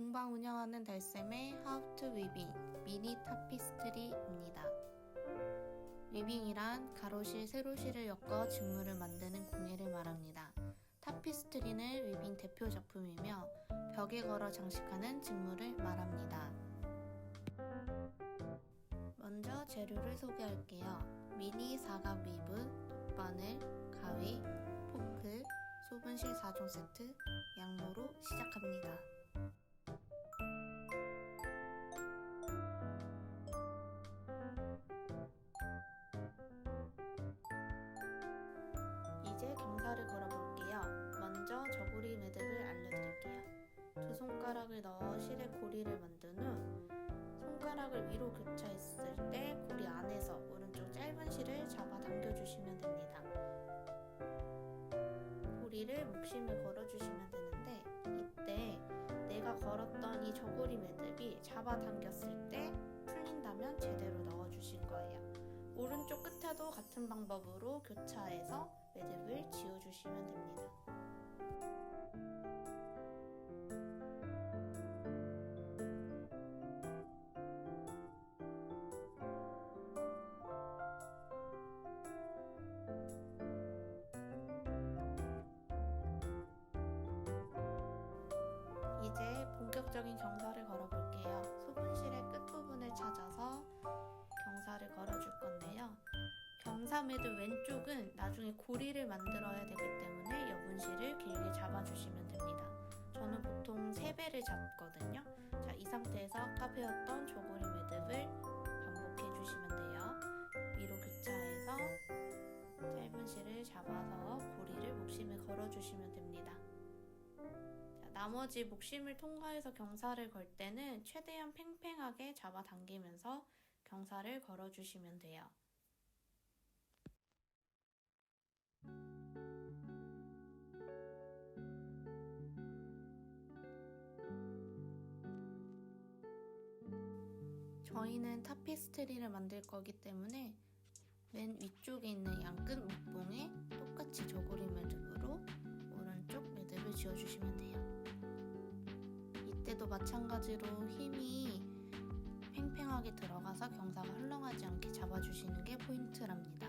공방 운영하는 달쌤의 How to Weaving 미니 타피스트리입니다. 위빙이란 가로실, 세로실을 엮어 직물을 만드는 공예를 말합니다. 타피스트리는 위빙 대표 작품이며 벽에 걸어 장식하는 직물을 말합니다. 먼저 재료를 소개할게요. 미니 사각 위브, 돗바늘, 가위, 포크, 소분실 4종 세트, 양모로 시작합니다. 손가락을 위로 교차했을 때 고리 안에서 오른쪽 짧은 실을 잡아 당겨주시면 됩니다. 고리를 목심에 걸어주시면 되는데 이때 내가 걸었던 이 저고리 매듭이 잡아 당겼을 때 풀린다면 제대로 넣어주신 거예요. 오른쪽 끝에도 같은 방법으로 교차해서 매듭을 지어주시면 됩니다. 본격적인 경사를 걸어볼게요. 소분실의 끝부분을 찾아서 경사를 걸어줄 건데요. 경사 매듭 왼쪽은 나중에 고리를 만들어야 되기 때문에 여분실을 길게 잡아주시면 됩니다. 저는 보통 3배를 잡거든요. 자, 이 상태에서 배웠던 저고리 매듭을 반복해 주시면 돼요. 위로 교차해서 짧은 실을 잡아서 고리를 목심에 걸어주시면 됩니다. 자, 나머지 목심을 통과해서 경사를 걸 때는 최대한 팽팽하게 잡아당기면서 경사를 걸어주시면 돼요. 저희는 타피스트리를 만들 거기 때문에 맨 위쪽에 있는 양끝 목봉에 똑같이 저고리 매듭으로 오른쪽 매듭을 지어주시면 돼요. 이때도 마찬가지로 힘이 팽팽하게 들어가서 경사가 흘렁하지 않게 잡아주시는 게 포인트랍니다.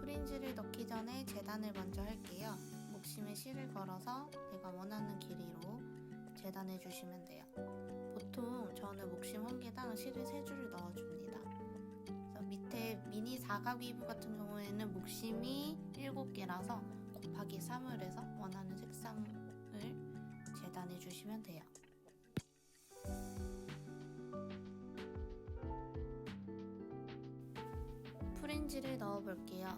프린지를 넣기 전에 재단을 먼저 할게요. 목심에 실을 걸어서 내가 원하는 길이로 재단해 주시면 돼요. 보통 저는 목심 한 개당 실을 세 줄을 넣어줍니다. 그래서 밑에 미니 사각 위브 같은 경우에는 목심이 7개라서 곱하기 3을 해서 원하는 색 상을 재단해 주시면 돼요. 프린지를 넣어 볼게요.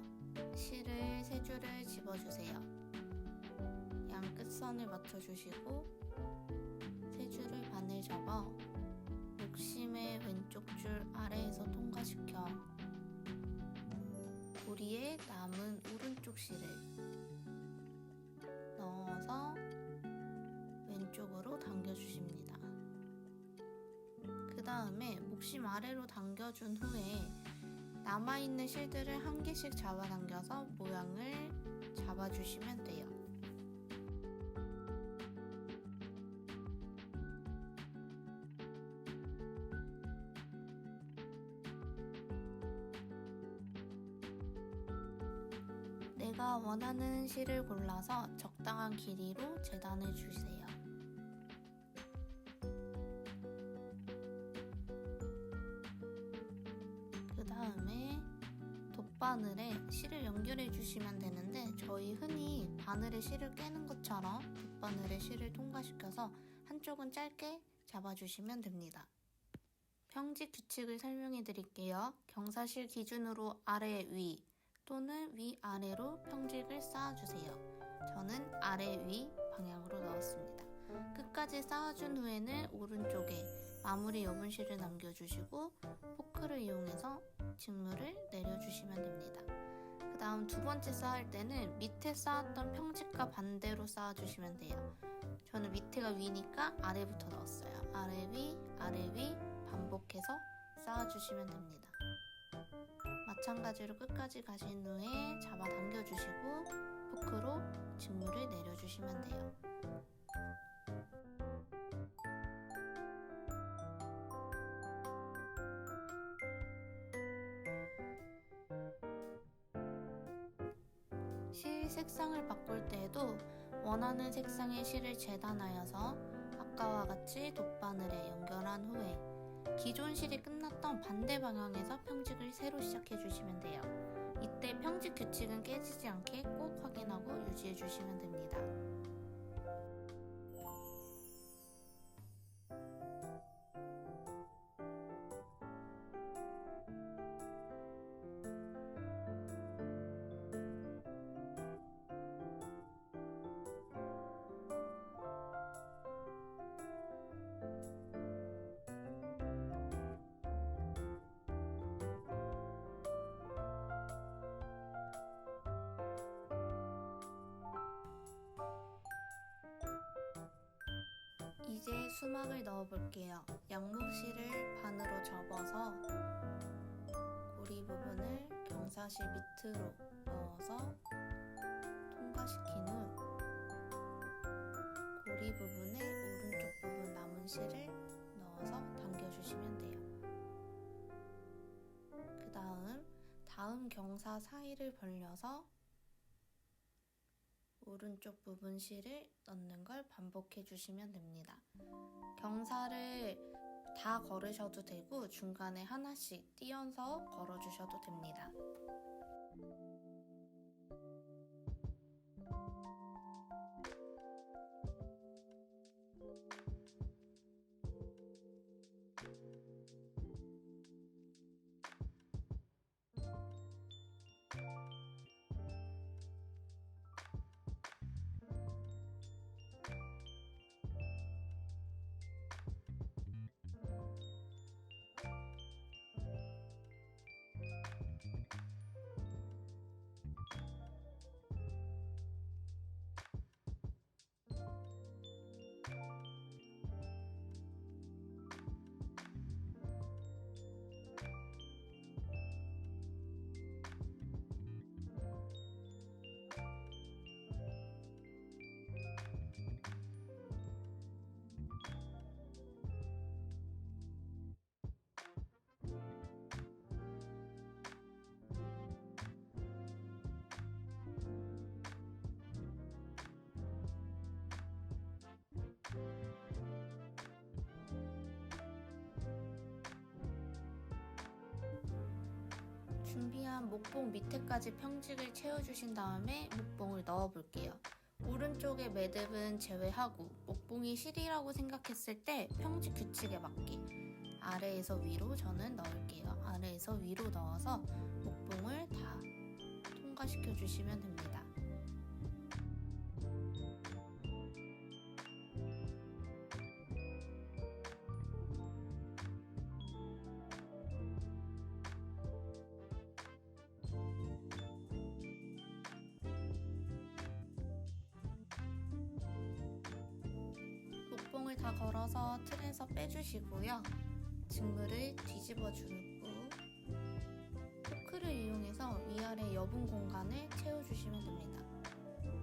실을 세 줄을 집어주세요. 양 끝선을 맞춰주시고 세 줄을 반을 접어 목심의 왼쪽 줄 아래에서 통과시켜 고리에 남은 오른쪽 실을 왼쪽으로 당겨주십니다. 그 다음에 목심 아래로 당겨준 후에 남아있는 실들을 한 개씩 잡아당겨서 모양을 잡아주시면 돼요. 내가 원하는 실을 골라서 적당한 길이로 재단해 주세요. 돗바늘에 실을 연결해 주시면 되는데 저희 흔히 바늘에 실을 깨는 것처럼 돗바늘에 실을 통과시켜서 한쪽은 짧게 잡아주시면 됩니다. 평지 규칙을 설명해 드릴게요. 경사실 기준으로 아래 위 또는 위 아래로 평직을 쌓아주세요. 저는 아래 위 방향으로 넣었습니다. 끝까지 쌓아준 후에는 오른쪽에 마무리 여분실을 남겨주시고 포크를 이용해서 직물을 내려주시면 됩니다. 그 다음 두 번째 쌓을 때는 밑에 쌓았던 평직과 반대로 쌓아주시면 돼요. 저는 밑에가 위니까 아래부터 넣었어요. 아래 위, 아래 위 반복해서 쌓아주시면 됩니다. 마찬가지로 끝까지 가신 후에 잡아 당겨주시고 포크로 직물을 내려주시면 돼요. 실 색상을 바꿀 때에도 원하는 색상의 실을 재단하여서 아까와 같이 돗바늘에 연결한 후에 기존 실이 끝났던 반대 방향에서 평직을 새로 시작해 주시면 돼요. 이때 평직 규칙은 깨지지 않게 꼭 확인하고 유지해 주시면 됩니다. 수막을 넣어 볼게요. 양목실을 반으로 접어서 고리 부분을 경사실 밑으로 넣어서 통과시킨 후 고리 부분에 오른쪽 부분 남은 실을 넣어서 당겨주시면 돼요. 그 다음 다음 경사 사이를 벌려서 오른쪽 부분 실을 넣는 걸 반복해 주시면 됩니다. 경사를 다 걸으셔도 되고 중간에 하나씩 띄어서 걸어 주셔도 됩니다. 준비한 목봉 밑에까지 평직을 채워주신 다음에 목봉을 넣어 볼게요. 오른쪽의 매듭은 제외하고 목봉이 실이라고 생각했을 때 평직 규칙에 맞게 아래에서 위로 저는 넣을게요. 아래에서 위로 넣어서 목봉을 다 통과시켜 주시면 됩니다. 다 걸어서 틀에서 빼주시고요. 직물을 뒤집어 주고 포크를 이용해서 위아래 여분 공간을 채워주시면 됩니다.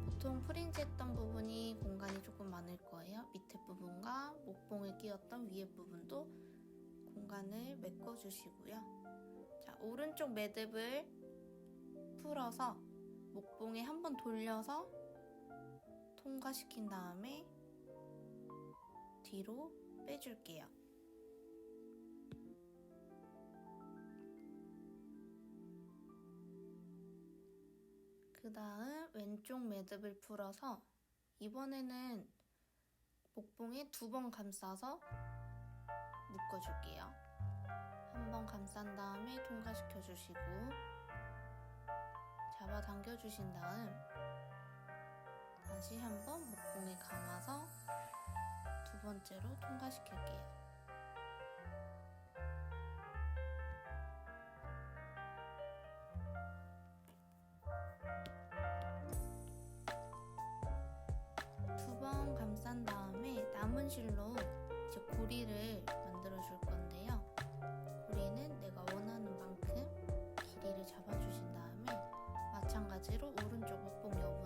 보통 프린지 했던 부분이 공간이 조금 많을 거예요. 밑에 부분과 목봉을 끼웠던 위에 부분도 공간을 메꿔주시고요. 자, 오른쪽 매듭을 풀어서 목봉에 한번 돌려서 통과시킨 다음에 뒤로 빼줄게요. 그 다음 왼쪽 매듭을 풀어서 이번에는 목봉에 두 번 감싸서 묶어줄게요. 한 번 감싼 다음에 통과시켜 주시고 잡아 당겨 주신 다음 다시 한번 목봉에 감아서 두 번째로 통과시킬게요. 두 번 감싼 다음에 남은 실로 이제 고리를 만들어 줄 건데요. 고리는 내가 원하는 만큼 길이를 잡아주신 다음에 마찬가지로 오른쪽 목봉 여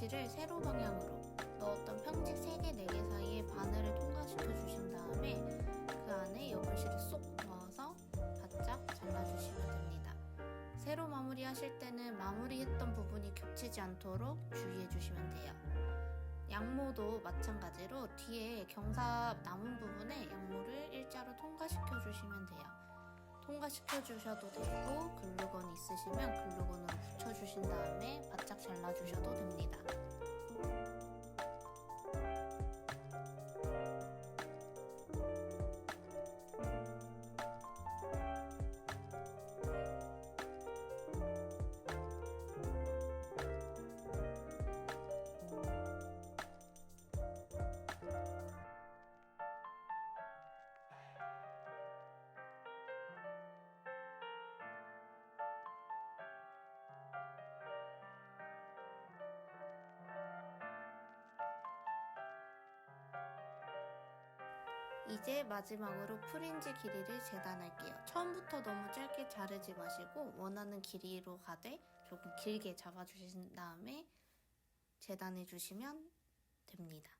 여분실을 세로 방향으로 넣었던 평직 3개, 4개 사이에 바늘을 통과시켜 주신 다음에 그 안에 여분실을 쏙 넣어서 바짝 잘라주시면 됩니다. 세로 마무리 하실 때는 마무리했던 부분이 겹치지 않도록 주의해 주시면 돼요. 양모도 마찬가지로 뒤에 경사 남은 부분에 양모를 일자로 통과시켜 주시면 돼요. 통과시켜 주셔도 되고 글루건 있으시면 글루건으로 붙여 주신 다음에 바짝 잘라 주셔도 됩니다. 이제 마지막으로 프린지 길이를 재단할게요. 처음부터 너무 짧게 자르지 마시고 원하는 길이로 가되 조금 길게 잡아주신 다음에 재단해 주시면 됩니다.